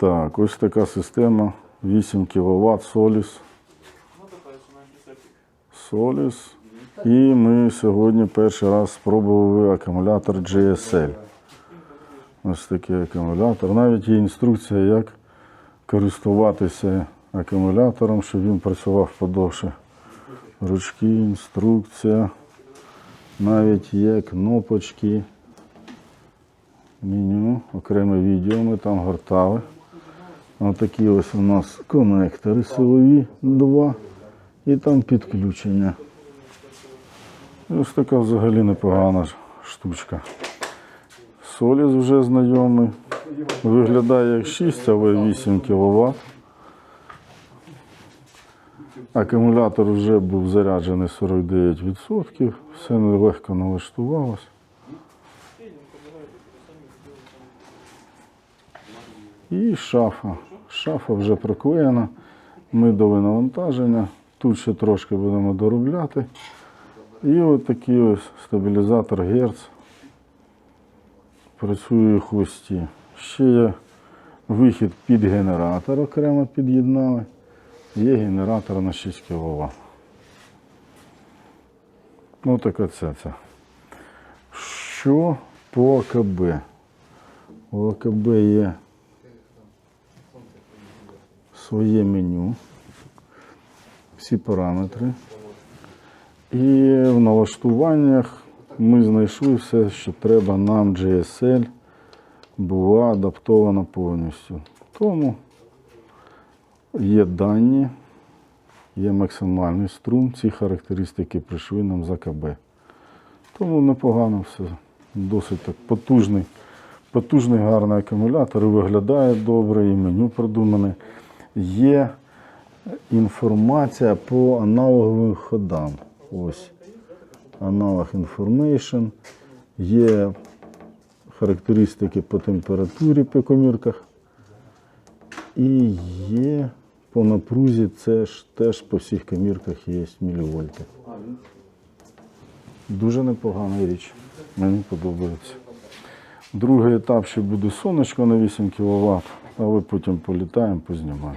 Так, ось така система 8 кВт Solis. Solis. І ми сьогодні перший раз спробували акумулятор GSL. Ось такий акумулятор. Навіть є інструкція, як користуватися акумулятором, щоб він працював подовше. Ручки, інструкція. Навіть є кнопочки. Меню, окреме відео ми там гортали. Отакі ось у нас конектори силові два і там підключення. Ось така взагалі непогана штучка. Соліс вже знайомий. Виглядає як 6, але 8 кВт. Акумулятор вже був заряджений 49%, все легко налаштувалось. І шафа. Шафа вже приклеєна. Ми дали навантаження. Тут ще трошки будемо доробляти. І от такий ось стабілізатор Герц. Працює у хвості. Ще є вихід під генератор, окремо під'єднали. Є генератор на 6 кВт. Ну така ця ця. Що по АКБ? У АКБ є своє меню, всі параметри. І в налаштуваннях ми знайшли все, що треба нам GSL була адаптована повністю. Тому є дані, є максимальний струм, ці характеристики прийшли нам з АКБ. Тому непогано все. Досить так потужний, потужний гарний акумулятор, і виглядає добре, і меню продумане. Є інформація по аналоговим ходам. Ось аналог information. Є характеристики по температурі по комірках. І є по напрузі, це ж теж по всіх комірках є мілівольти. Дуже непогана річ. Мені подобається. Другий етап ще буде сонечко на 8 кВт, але потім політаємо, познімаємо.